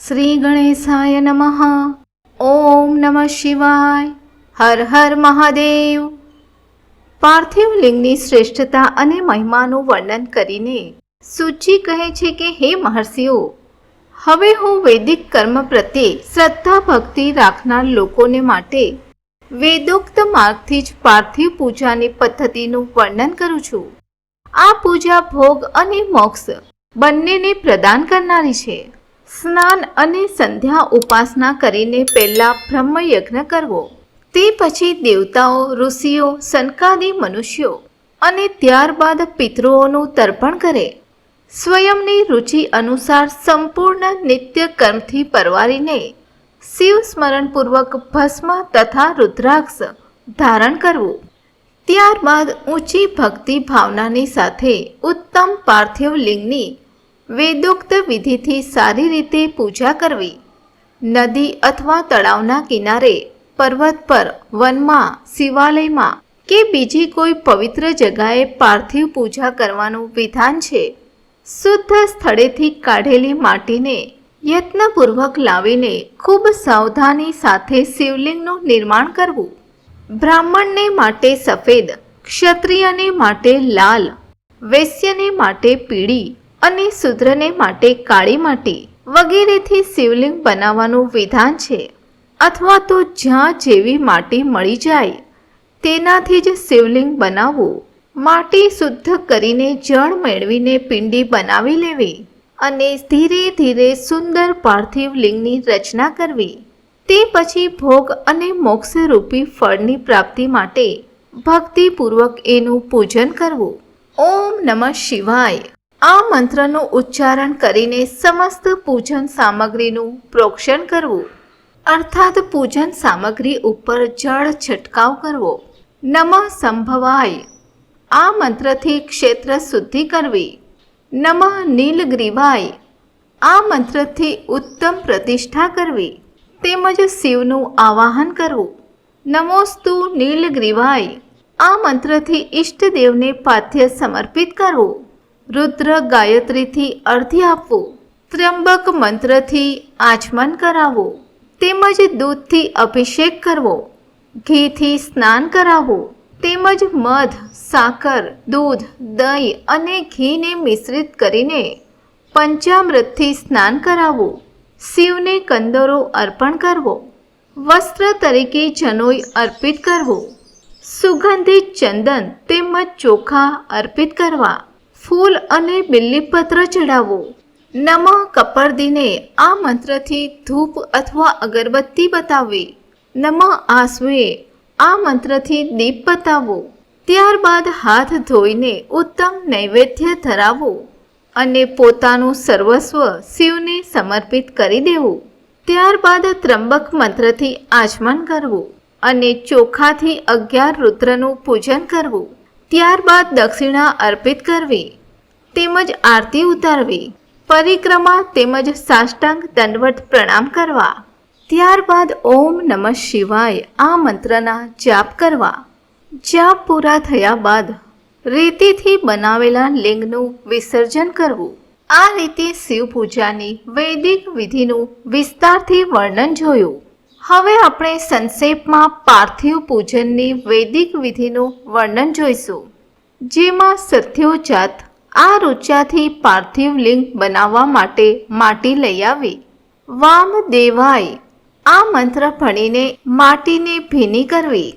શ્રી ગણેશાય નમઃ ઓમ નમઃ શિવાય હર હર મહાદેવ પાર્થિવ લિંગની શ્રેષ્ઠતા અને મહિમાનું વર્ણન કરીને સૂચિ કહે છે કે હે મહર્ષિઓ હવે હું વૈદિક કર્મ પ્રત્યે શ્રદ્ધા ભક્તિ રાખનાર લોકોને માટે વેદોક્ત માર્ગથી જ પાર્થિવ પૂજાની પદ્ધતિનું વર્ણન કરું છું. આ પૂજા ભોગ અને મોક્ષ બંનેને પ્રદાન કરનારી છે. સ્નાન અને સંધ્યા ઉપાસના કરીને પહેલા બ્રહ્મયજ્ઞ કરવો. તે પછી દેવતાઓ, ઋષિઓ સનકાદી મનુષ્યો અને ત્યારબાદ પિતૃઓનું તર્પણ કરે. સ્વયંની રુચિ અનુસાર સંપૂર્ણ નિત્ય કર્મથી પરવારીને શિવ સ્મરણપૂર્વક ભસ્મ તથા રુદ્રાક્ષ ધારણ કરવું. ત્યારબાદ ઊંચી ભક્તિ ભાવનાની સાથે ઉત્તમ પાર્થિવ લિંગની વેદોક્ત વિધિથી સારી રીતે પૂજા કરવી. નદી અથવા તળાવના કિનારે, પર્વત પર, વનમાં, શિવાલયમાં કે બીજી કોઈ પવિત્ર જગાએ પાર્થિવ પૂજા કરવાનું વિધાન છે. શુદ્ધ સ્થળેથી કાઢેલી માટીને યત્નપૂર્વક લાવીને ખૂબ સાવધાની સાથે શિવલિંગનું નિર્માણ કરવું. બ્રાહ્મણને માટે સફેદ, ક્ષત્રિયને માટે લાલ, વૈશ્યને માટે પીળી અને શુદ્રને માટે કાળી માટી વગેરેથી શિવલિંગ બનાવવાનું વિધાન છે. અથવા તો જ્યાં જેવી માટી મળી જાય, તેનાથી જ શિવલિંગ બનાવવું. માટી શુદ્ધ કરીને જળ મેળવીને પિંડી બનાવી લેવી અને ધીરે ધીરે સુંદર પાર્થિવ લિંગની રચના કરવી. તે પછી ભોગ અને મોક્ષરૂપી ફળની પ્રાપ્તિ માટે ભક્તિપૂર્વક એનું પૂજન કરવું. ઓમ નમઃ શિવાય. આ મંત્રનું ઉચ્ચારણ કરીને સમસ્ત પૂજન સામગ્રીનું પ્રોક્ષણ કરવું. અર્થાત પૂજન સામગ્રી ઉપર જળ છંટકાવ કરવો. નમઃ સંભવાય. આ મંત્રથી ક્ષેત્ર શુદ્ધિ કરવી. નમઃ નીલગ્રીવાય. આ મંત્રથી ઉત્તમ પ્રતિષ્ઠા કરવી. તેમજ શિવનું આવાહન કરવું. નમોસ્તુ નીલગ્રીવાય. આ મંત્રથી ઈષ્ટદેવને પાથ્ય સમર્પિત કરવું. રુદ્ર ગાયત્રીથી અર્ધ્ય આપવું. ત્ર્યંબક મંત્રથી આચમન કરાવવું તેમજ દૂધથી અભિષેક કરવો. ઘીથી સ્નાન કરાવવું તેમજ મધ, સાકર, દૂધ, દહીં અને ઘીને મિશ્રિત કરીને પંચામૃતથી સ્નાન કરાવવું શિવને કંદરો અર્પણ કરવો. વસ્ત્ર તરીકે જનોઈ અર્પિત કરવો. સુગંધિત ચંદન તેમજ ચોખા અર્પિત કરવા. ફૂલ અને બિલ્લીપત્ર ચડાવો. નમઃ કપરદીને આ મંત્રથી ધૂપ અથવા અગરબત્તી બતાવવી નમઃ આસવે, આ મંત્રથી દીપ બતાવવો ત્યારબાદ હાથ ધોઈને ઉત્તમ નૈવેદ્ય ધરાવવું અને પોતાનું સર્વસ્વ શિવને સમર્પિત કરી દેવું. ત્યારબાદ ત્રંબક મંત્રથી આચમન કરવું અને ચોખાથી અગિયાર રુદ્રનું પૂજન કરવું. ત્યારબાદ દક્ષિણા અર્પિત કરવી, તેમજ આરતી ઉતારવી, પરિક્રમા તેમજ સાષ્ટાંગ દંડવટ પ્રણામ કરવા. ત્યારબાદ ઓમ નમઃ શિવાય આ મંત્રના જાપ કરવા. જાપ પૂરા થયા બાદ રેતીથી બનાવેલા લિંગનું વિસર્જન કરવું. આ રીતે શિવ પૂજાની વૈદિક વિધિનું વિસ્તારથી વર્ણન જોયું. હવે આપણે સંક્ષેપમાં પાર્થિવ પૂજનની વૈદિક વિધિનું વર્ણન જોઈશું. જેમાં સત્યોજાત આ રૂચાથી પાર્થિવ લિંગ બનાવવા માટે માટી લઈ આવી. વામ દેવાય, આ મંત્ર ભણીને માટીને ભીની કરવી.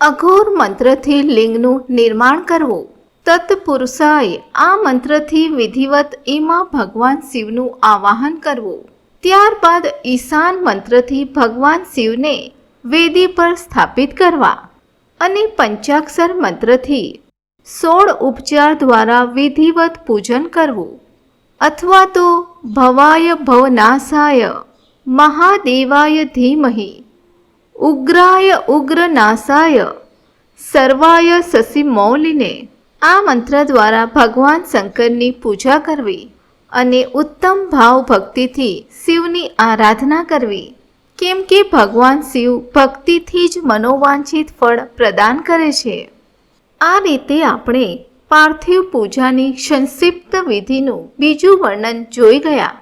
અઘોર મંત્રથી લિંગનું નિર્માણ કરવું. તત્પુરુષાય આ મંત્રથી વિધિવત એમાં ભગવાન શિવનું આવાહન કરવું. ત્યારબાદ ઈશાન મંત્રથી ભગવાન શિવને વેદી પર સ્થાપિત કરવા અને પંચાક્ષર મંત્રથી સોળ ઉપચાર દ્વારા વિધિવત પૂજન કરવું અથવા તો ભવાય ભવનાશાય મહાદેવાય ધીમહિ ઉગ્રાય ઉગ્રનાશાય સર્વાય શશિમૌલિને આ મંત્ર દ્વારા ભગવાન શંકરની પૂજા કરવી. અને ઉત્તમ ભાવ ભક્તિથી શિવની આરાધના કરવી. કેમ કે ભગવાન શિવ ભક્તિથી જ મનોવાંછિત ફળ પ્રદાન કરે છે. આ રીતે આપણે પાર્થિવ પૂજાની સંક્ષિપ્ત વિધિનું બીજું વર્ણન જોઈ ગયા.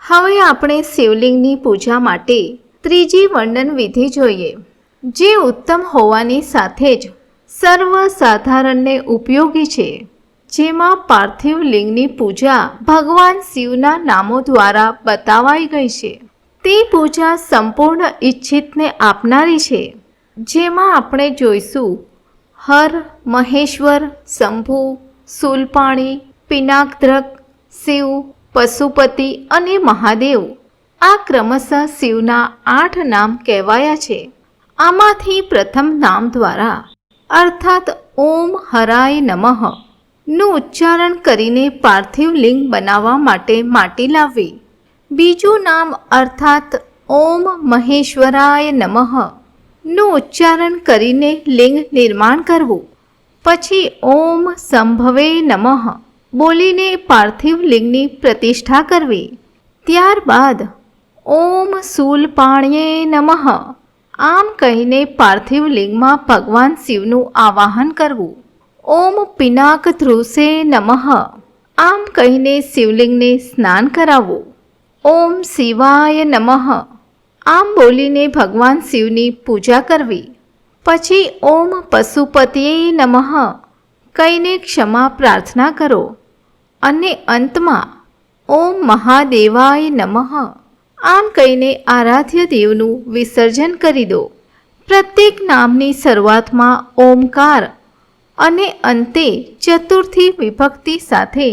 હવે આપણે શિવલિંગની પૂજા માટે ત્રીજી વર્ણન વિધિ જોઈએ. જે ઉત્તમ હોવાની સાથે જ સર્વસાધારણને ઉપયોગી છે. જેમાં પાર્થિવ લિંગની પૂજા ભગવાન શિવના નામો દ્વારા બતાવાઈ ગઈ છે. તે પૂજા સંપૂર્ણ ઈચ્છિતને આપનારી છે. જેમાં આપણે જોઈશું હર, મહેશ્વર, શંભુ સુલપાણી પિનાકદ્રક, શિવ, પશુપતિ અને મહાદેવ. આ ક્રમશઃ શિવના આઠ નામ કહેવાયા છે. આમાંથી પ્રથમ નામ દ્વારા અર્થાત ઓમ હરાય નમઃ. નું ઉચ્ચારણ કરીને પાર્થિવ લિંગ બનાવવા માટે માટી લાવવી. બીજું નામ અર્થાત ઓમ મહેશ્વરાય નમઃ નું ઉચ્ચારણ કરીને લિંગ નિર્માણ કરવું. પછી ઓમ સંભવે નમઃ બોલીને પાર્થિવ લિંગની પ્રતિષ્ઠા કરવી. ત્યારબાદ ઓમ શૂલપાણ્યે નમઃ આમ કહીને પાર્થિવ લિંગમાં ભગવાન શિવનું આવાહન કરવું. ઓમ પિનાક ધ્રુસે નમઃ. આમ કહીને શિવલિંગને સ્નાન કરાવવું ઓમ શિવાય નમઃ. આમ બોલીને ભગવાન શિવની પૂજા કરવી. પછી ઓમ પશુપતિએ નમઃ. કહીને ક્ષમા પ્રાર્થના કરો. અને અંતમાં ઓમ મહાદેવાય નમઃ. આમ કહીને આરાધ્ય દેવનું વિસર્જન કરી દો. પ્રત્યેક નામની શરૂઆતમાં ઓમકાર અને અંતે ચતુર્થી વિભક્તિ સાથે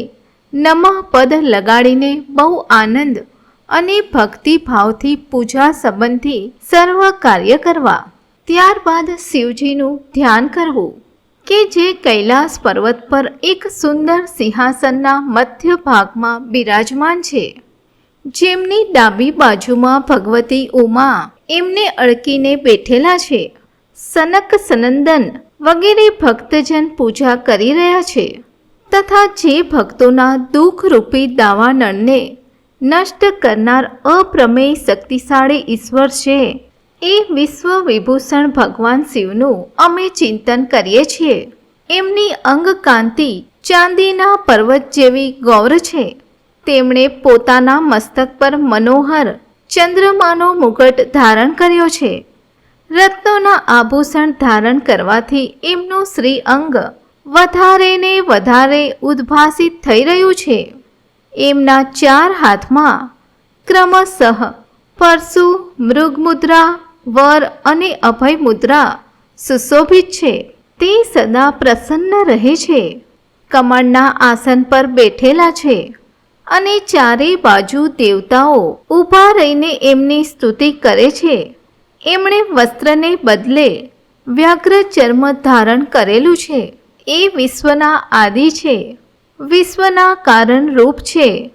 નમઃ પદ લગાડીને બહુ આનંદ અને ભક્તિભાવથી પૂજા સંબંધી સર્વ કાર્ય કરવા. ત્યારબાદ શિવજીનું ધ્યાન કરવું કે જે કૈલાસ પર્વત પર એક સુંદર સિંહાસનના મધ્ય ભાગમાં બિરાજમાન છે. જેમની ડાબી બાજુમાં ભગવતી ઉમા એમને અડકીને બેઠેલા છે. સનક સનંદન વગેરે ભક્તજન પૂજા કરી રહ્યા છે તથા જે ભક્તોના દુઃખરૂપી દાવાનળને નષ્ટ કરનાર અપ્રમેય શક્તિશાળી ઈશ્વર છે, એ વિશ્વ વિભૂષણ ભગવાન શિવનું અમે ચિંતન કરીએ છીએ. એમની અંગકાંતિ ચાંદીના પર્વત જેવી ગૌર છે. તેમણે પોતાના મસ્તક પર મનોહર ચંદ્રમાનો મુગટ ધારણ કર્યો છે. રત્નોના આભૂષણ ધારણ કરવાથી એમનું શ્રી અંગ વધારે ને વધારે ઉદ્ભાસિત થઈ રહ્યું છે. એમના ચાર હાથમાં ક્રમશઃ પરશુ મૃગમુદ્રા, વર અને અભય મુદ્રા સુશોભિત છે. તે સદા પ્રસન્ન રહે છે. કમળના આસન પર બેઠેલા છે અને ચારે બાજુ દેવતાઓ ઊભા રહીને એમની સ્તુતિ કરે છે. એમણે વસ્ત્રને બદલે વ્યાઘ્ર ચર્મ ધારણ કરેલું છે. એ વિશ્વના આદિ છે. વિશ્વના કારણરૂપ છે.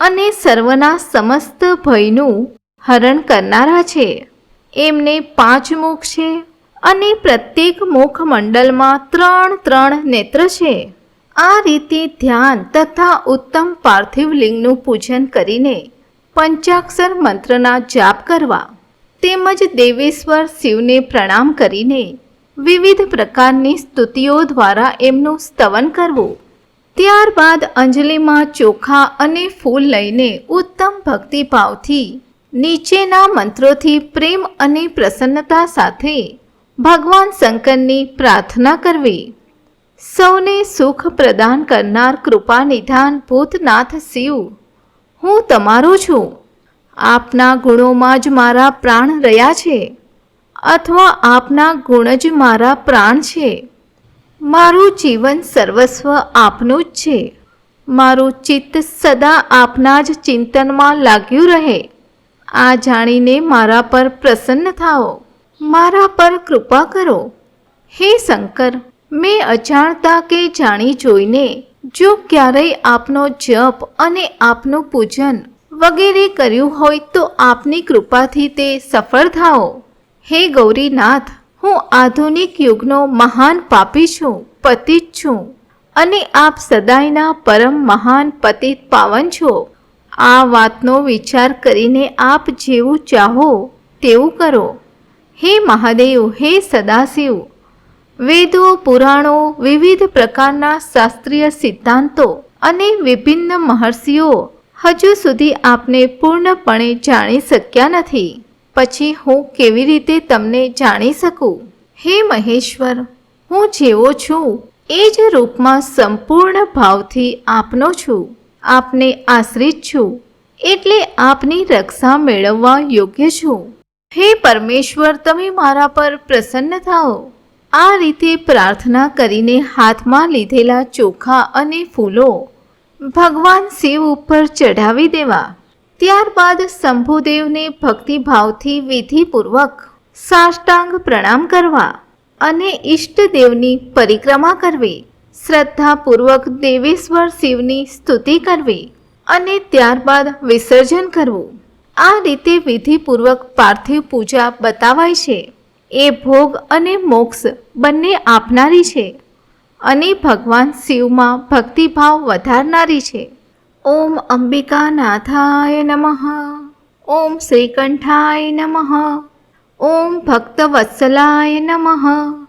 અને સર્વના સમસ્ત ભયનું હરણ કરનારા છે. એમને પાંચ મુખ છે અને પ્રત્યેક મુખ મંડળમાં ત્રણ ત્રણ નેત્ર છે. આ રીતે ધ્યાન તથા ઉત્તમ પાર્થિવ લિંગનું પૂજન કરીને પંચાક્ષર મંત્રના જાપ કરવા તેમજ દેવેશ્વર શિવને પ્રણામ કરીને વિવિધ પ્રકારની સ્તુતિઓ દ્વારા એમનું સ્તવન કરવું. ત્યારબાદ અંજલિમાં ચોખા અને ફૂલ લઈને ઉત્તમ ભક્તિભાવથી નીચેના મંત્રોથી પ્રેમ અને પ્રસન્નતા સાથે ભગવાન શંકરની પ્રાર્થના કરવી. સૌને સુખ પ્રદાન કરનાર કૃપા નિધાન ભૂતનાથ શિવ, હું તમારો છું. આપના ગુણોમાં જ મારા પ્રાણ રહ્યા છે અથવા આપના ગુણ જ મારા પ્રાણ છે? મારું જીવન સર્વસ્વ આપનું જ છે. મારું ચિત્ત સદા આપના જ ચિંતનમાં લાગ્યું રહે. આ જાણીને મારા પર પ્રસન્ન થાઓ. મારા પર કૃપા કરો. હે શંકર, મેં અજાણતા કે જાણી જોઈને જો ક્યારેય આપનો જપ અને આપનું પૂજન વગેરે કર્યું હોય તો આપની કૃપાથી તે સફળ થાઓ. હે ગૌરીનાથ, હું આધુનિક યુગનો મહાન પાપી છું, પતિત છું અને આપ સદાયના પરમ મહાન પતિત પાવન છો. આ વાતનો વિચાર કરીને આપ જેવું ચાહો, તેવું કરો. હે મહાદેવ, હે સદાશિવ! વેદો, પુરાણો, વિવિધ પ્રકારના શાસ્ત્રીય સિદ્ધાંતો અને વિભિન્ન મહર્ષિઓ હજુ સુધી આપને પૂર્ણપણે જાણી શક્યા નથી. પછી હું કેવી રીતે તમને જાણી શકું? હે મહેશ્વર, હું જેવો છું, એ જ રૂપમાં સંપૂર્ણ ભાવથી આપનો છું. આપને આશ્રિત છું, એટલે આપની રક્ષા મેળવવા યોગ્ય છું. હે પરમેશ્વર, તમે મારા પર પ્રસન્ન થાઓ. આ રીતે પ્રાર્થના કરીને હાથમાં લીધેલા ચોખા અને ફૂલો ભગવાન શિવ ઉપર ચઢાવી દેવા. ત્યારબાદ શંભુદેવને ભક્તિભાવથી વિધિપૂર્વક સાષ્ટાંગ પ્રણામ કરવા અને ઈષ્ટદેવની પરિક્રમા કરવી. શ્રદ્ધાપૂર્વક દેવેશ્વર શિવની સ્તુતિ કરવી અને ત્યારબાદ વિસર્જન કરવું. આ રીતે વિધિપૂર્વક પાર્થિવ પૂજા બતાવાય છે. એ ભોગ અને મોક્ષ બંને આપનારી છે. અને ભગવાન શિવમાં ભક્તિભાવ વધારનારી છે. ઓમ અંબિકા નાથાય નમઃ. ઓમ શ્રીકંઠાય નમઃ. ઓમ ભક્તવત્સલાય નમઃ.